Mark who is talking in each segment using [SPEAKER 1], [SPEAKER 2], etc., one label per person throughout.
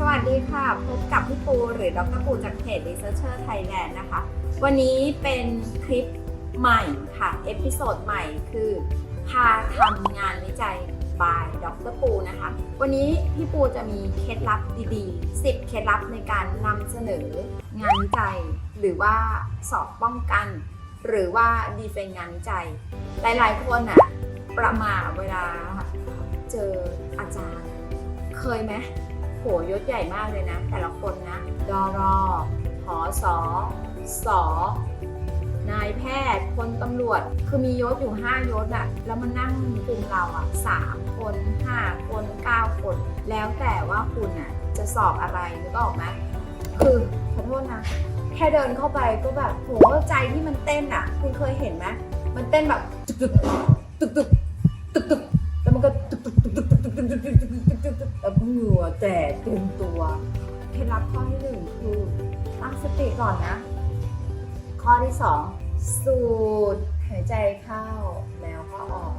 [SPEAKER 1] สวัสดีค่ะ พบกับพี่ปูหรือดรปูจากเพจ Researcher Thailand นะคะ วันนี้เป็นคลิปใหม่ค่ะ เอพิโซดใหม่คือ พาทำงานวิจัย by ดรปูนะคะ วันนี้พี่ปูจะมีเคล็ดลับดีๆ 10 เคล็ดลับในการนำเสนองานวิจัย หรือว่าสอบป้องกัน หรือว่าดีเฟนงานวิจัย หลายๆคนอะประมาเวลาเจออาจารย์ เคยไหม ยศใหญ่มากเลยนะ แต่ละคนนะดอรอหอสอสอนายแพทย์พลตำรวจ คือมียศอยู่ 5 ยศอะแล้วมันนั่งคุมเราอะ3คน 5 คน 9 คน แล้วแต่ว่าคุณอะจะสอบอะไรนึกออกไหมคือขอโทษนะ แค่เดินเข้าไปก็แบบโหใจที่มันเต้นอะคุณเคยเห็นไหมมันเต้นแบบตึกตึกตึกตึกตึกตึกแล้วมันก็ตึกตึกตึกตึกตึกตึกตึก ตึกตึกตึกตึกตึกตึกแล้วเหงื่อแตกเต็มตัวเคล็ดลับข้อที่หนึ่งคือตั้งสติก่อนนะ ข้อที่สองสูดหายใจเข้าแล้วก็ออก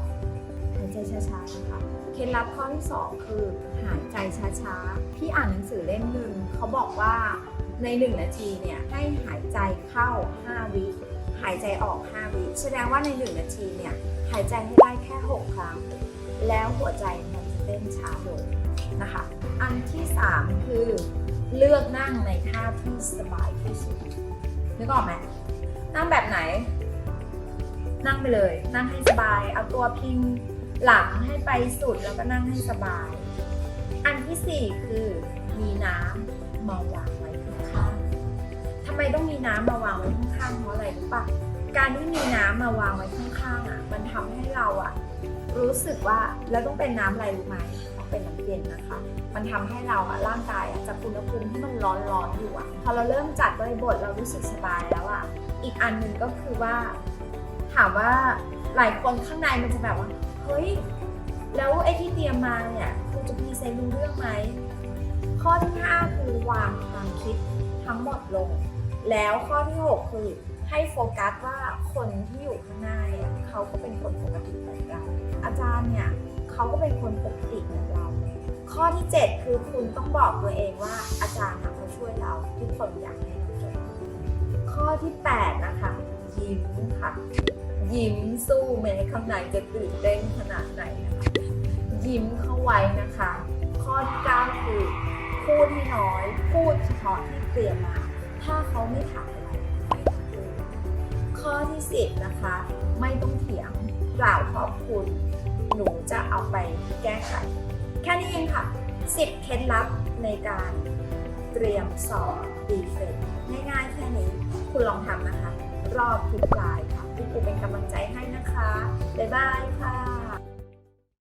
[SPEAKER 1] หายใจช้าๆนะคะเคล็ดลับข้อที่สองคือหายใจช้าๆพี่อ่านหนังสือเล่มหนึ่งเขาบอกว่าในหนึ่งนาทีเนี่ยให้หายใจเข้า 5 วิหายใจออก 5 วิแสดงว่าในหนึ่งนาทีเนี่ยหายใจให้ได้แค่ 6 ครั้ง แล้วหัวใจมันจะเต้นช้าลง นะคะ อันที่ 3 คือเลือกนั่งในท่าที่สบายที่สุดนึกออกไหมนั่งแบบไหน นั่งไปเลย นั่งให้สบาย เอาตัวพิงหลังให้ไปสุดแล้วก็นั่งให้สบาย อันที่สี่คือมีน้ำมาวางไว้ข้างๆทำไมต้องมีน้ำมาวางไว้ข้างๆเพราะอะไรรู้ปะการที่มีน้ำมาวางไว้ข้างๆอะ มันทำให้เราอะ รู้สึกว่าแล้วต้องเป็นน้ำอะไรรู้ไหม เป็นน้ำเย็นนะคะ มันทำให้เราอะร่างกายอะจากอุณหภูมิที่มันร้อนๆอนอยู่อะพอเราเริ่มจัดบริบทเรารู้สึกสบายแล้วอะอีกอันหนึ่งก็คือว่า ถามว่าหลายคนข้างในมันจะแบบว่าเฮ้ยแล้วไอ้ที่เตรียมมาเนี่ยคุณจะพีเซนรู้เรื่องไหมข้อที่ 5 คือวางความคิดทั้งหมดลง แล้วข้อที่ 6 คือให้โฟกัสว่าคนที่อยู่ข้างหน้าเนี่ยเขาก็เป็นคนปกติเหมือนเราอาจารย์เนี่ยเขาก็เป็นคนปกติเหมือนเรา ข้อที่ 7 คือคุณต้องบอกตัวเองว่าอาจารย์เขาช่วยเราทุกคนอยากให้เราจบข้อที่ 8 นะคะ ยิ้มค่ะ ยิ้มสู้แม้ข้างในจะตื่นเต้นขนาดไหนนะคะ ยิ้มเข้าไว้นะคะ ข้อที่9คือพูดให้น้อย พูดเฉพาะที่เตรียมมา ถ้าเขาไม่ถามอะไรไม่ต้องพูดข้อที่ 10 นะคะ ไม่ต้องเถียงกล่าวขอบคุณ หนูจะเอาไปแก้ไข แค่นี้เองค่ะ 10 เคล็ดลับในการเตรียมสอบดีเฟนง่ายๆแค่นี้คุณลองทำนะคะ รอบทุกปลายค่ะพี่ปูเป็นกำลังใจให้นะคะ บ๊ายบายค่ะ